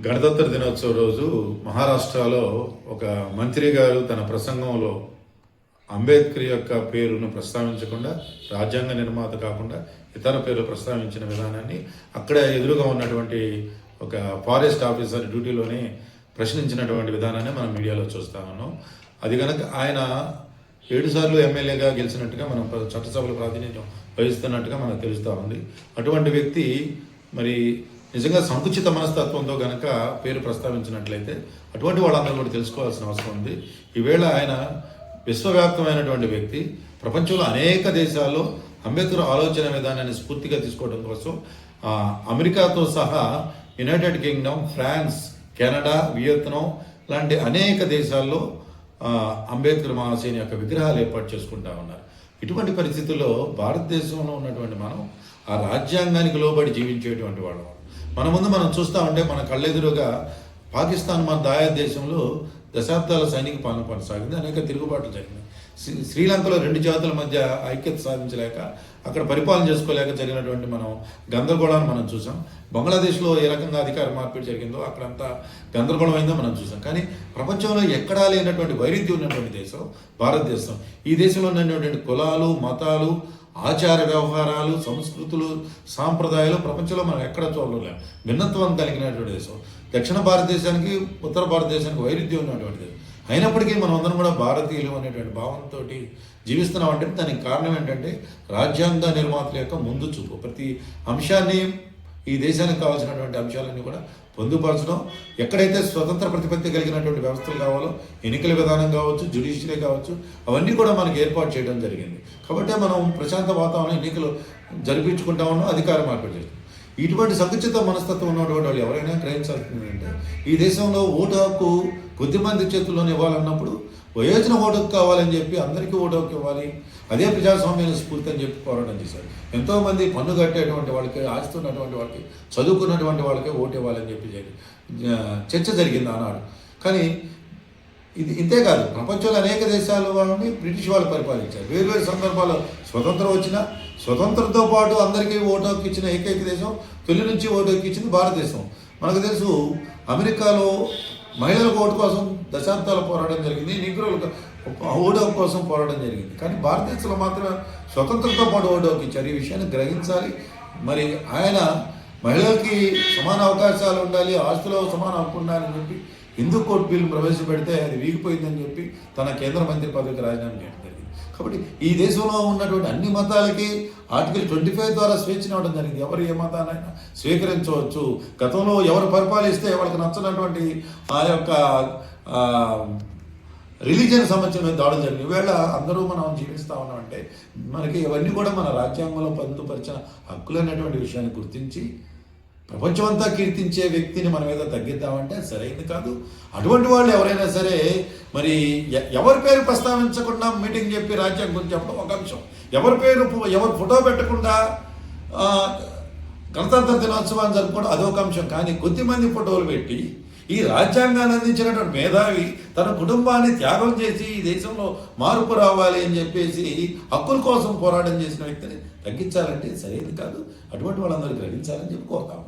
గణతంత్ర దినోత్సవ రోజు మహారాష్ట్రలో ఒక మంత్రి గారు తన ప్రసంగంలో అంబేద్కర్ యొక్క పేరును ప్రస్తావించకుండా రాజ్యాంగ నిర్మాత కాకుండా ఇతర పేరు ప్రస్తావించిన విధానాన్ని అక్కడ ఎదురుగా ఉన్నటువంటి ఒక ఫారెస్ట్ ఆఫీసర్ డ్యూటీలోనే ప్రశ్నించినటువంటి విధానాన్ని మనం మీడియాలో చూస్తా ఉన్నాం. అది కనుక ఆయన ఏడుసార్లు ఎమ్మెల్యేగా గెలిచినట్టుగా మనం చట్టసభలో ప్రాతినిధ్యం వహిస్తున్నట్టుగా మనకు తెలుస్తూ ఉంది. అటువంటి వ్యక్తి మరి నిజంగా సంకుచిత మనస్తత్వంతో గనక పేరు ప్రస్తావించినట్లయితే అటువంటి వాళ్ళందరూ కూడా తెలుసుకోవాల్సిన అవసరం ఉంది. ఈవేళ ఆయన విశ్వవ్యాప్తమైనటువంటి వ్యక్తి ప్రపంచంలో అనేక దేశాల్లో అంబేద్కర్ ఆలోచన విధానాన్ని స్ఫూర్తిగా తీసుకోవడం కోసం అమెరికాతో సహా United Kingdom France Canada Vietnam లాంటి అనేక దేశాల్లో అంబేద్కర్ మహాశయుని యొక్క విగ్రహాలు ఏర్పాటు చేసుకుంటా ఉన్నారు. ఇటువంటి పరిస్థితుల్లో భారతదేశంలో ఉన్నటువంటి మనం ఆ రాజ్యాంగానికి లోబడి జీవించేటువంటి వాళ్ళం. మన ముందు మనం చూస్తా ఉంటే మన కళ్ళెదురుగా పాకిస్తాన్ మన దాయా దేశంలో దశాబ్దాల సైనిక పాలన కొనసాగింది అనేక తిరుగుబాట్లు జరిగినాయి. శ్రీలంకలో రెండు జాతుల మధ్య ఐక్యత సాధించలేక అక్కడ పరిపాలన చేసుకోలేక జరిగినటువంటి మనం గందరగోళాన్ని మనం చూసాం. బంగ్లాదేశ్లో ఏ రకంగా అధికార మార్పిడి జరిగిందో అక్కడంతా గందరగోళం అయిందో మనం చూసాం. కానీ ప్రపంచంలో ఎక్కడా లేనటువంటి వైరుధ్యం ఉన్నటువంటి దేశం భారతదేశం. ఈ దేశంలో ఉన్నటువంటి కులాలు మతాలు ఆచార వ్యవహారాలు సంస్కృతులు సాంప్రదాయాలు ప్రపంచంలో మనం ఎక్కడ చూడలేం. భిన్నత్వం కలిగినటువంటి దేశం. దక్షిణ భారతదేశానికి ఉత్తర భారతదేశానికి వైరుధ్యం ఉన్నటువంటి దేశం. అయినప్పటికీ మనం అందరం కూడా భారతీయులు అనేటువంటి భావంతో జీవిస్తున్నాం అంటే దానికి కారణం ఏంటంటే రాజ్యాంగ నిర్మాతల యొక్క ముందు చూపు. ప్రతి అంశాన్ని ఈ దేశానికి కావాల్సినటువంటి అంశాలన్నీ కూడా పొందుపరచడం ఎక్కడైతే స్వతంత్ర ప్రతిపత్తి కలిగినటువంటి వ్యవస్థలు కావాలో ఎన్నికల విధానం కావచ్చు జ్యుడిషియరీ కావచ్చు అవన్నీ కూడా మనకి ఏర్పాటు చేయడం జరిగింది. కాబట్టి మనం ప్రశాంత వాతావరణం ఎన్నికలు జరిపించుకుంటామన్నా అధికారం ఏర్పాటు చేస్తాం ఇటువంటి సంకుచిత మనస్తత్వం ఉన్నటువంటి వాళ్ళు ఎవరైనా గ్రహించాల్సింది అంటే ఈ దేశంలో ఓటు హక్కు కొద్దిమంది చేతుల్లోనే ఇవ్వాలన్నప్పుడు వయోజన ఓటు హక్కు కావాలని చెప్పి అందరికీ ఓటు హక్కు ఇవ్వాలి. అదే ప్రజాస్వామ్యం స్ఫూర్తి అని చెప్పి పోరాటం చేశారు. ఎంతోమంది పన్ను కట్టేటువంటి వాళ్ళకి ఆస్తున్నటువంటి వాళ్ళకి చదువుకున్నటువంటి వాళ్ళకే ఓటు ఇవ్వాలని చెప్పి చర్చ జరిగింది ఆనాడు. కానీ ఇది ఇంతే కాదు ప్రపంచంలో అనేక దేశాల వాళ్ళని బ్రిటిష్ వాళ్ళు పరిపాలించారు. వేరు వేరు సందర్భాల్లో స్వతంత్రం వచ్చిన స్వతంత్రంతో పాటు అందరికీ ఓటు హక్కు ఇచ్చిన ఏకైక దేశం తొలి నుంచి ఓటు హక్కు ఇచ్చింది భారతదేశం. మనకు తెలుసు అమెరికాలో మహిళలకు ఓటు కోసం దశాబ్దాల పోరాటం జరిగింది నిగ్రోలకు ఓటు హక్కు కోసం పోరాటం జరిగింది. కానీ భారతదేశంలో మాత్రం స్వతంత్రంతో పాటు ఓటు హక్కు ఇచ్చారు. ఈ విషయాన్ని గ్రహించాలి. మరి ఆయన మహిళలకి సమాన అవకాశాలు ఉండాలి ఆస్తులో సమాన హక్కు ఉండాలని చెప్పి హిందూ కోర్టు బిల్లు ప్రవేశపెడితే అది వీగిపోయిందని చెప్పి తన కేంద్ర మంత్రి పదవికి రాజీనామా చేయడం జరిగింది. కాబట్టి ఈ దేశంలో ఉన్నటువంటి అన్ని మతాలకి ఆర్టికల్ ట్వంటీ ఫైవ్ ద్వారా స్వేచ్ఛ ఇవ్వడం జరిగింది. ఎవరు ఏ మతానైనా స్వీకరించవచ్చు. గతంలో ఎవరు పరిపాలిస్తే వాళ్ళకి నచ్చినటువంటి ఆ యొక్క రిలీజన్ రిలీజియన్ సంబంధించిన దాడులు జరిగింది ఈవేళ అందరూ మనం జీవిస్తూ ఉన్నామంటే మనకి ఇవన్నీ కూడా మన రాజ్యాంగంలో పొందుపరిచిన హక్కులు అనేటువంటి విషయాన్ని గుర్తించి ప్రపంచమంతా కీర్తించే వ్యక్తిని మన మీద తగ్గిద్దామంటే సరైనది కాదు. అటువంటి వాళ్ళు ఎవరైనా సరే మరి ఎవరి పేరు ప్రస్తావించకుండా మీటింగ్ చెప్పి రాజ్యాంగం గురించి చెప్పడం ఒక అంశం. ఎవరి పేరు ఎవరు ఫోటో పెట్టకుండా గణతంత్ర దినోత్సవాన్ని జరుపుకోవడం అదొక అంశం. కానీ కొద్దిమంది ఫోటోలు పెట్టి ఈ రాజ్యాంగాన్ని అందించినటువంటి మేధావి తన కుటుంబాన్ని త్యాగం చేసి ఈ దేశంలో మార్పు రావాలి అని చెప్పేసి హక్కుల కోసం పోరాటం చేసిన వ్యక్తిని తగ్గించాలంటే సరైనది కాదు. అటువంటి వాళ్ళందరూ గ్రహించాలని చెప్పుకోతాము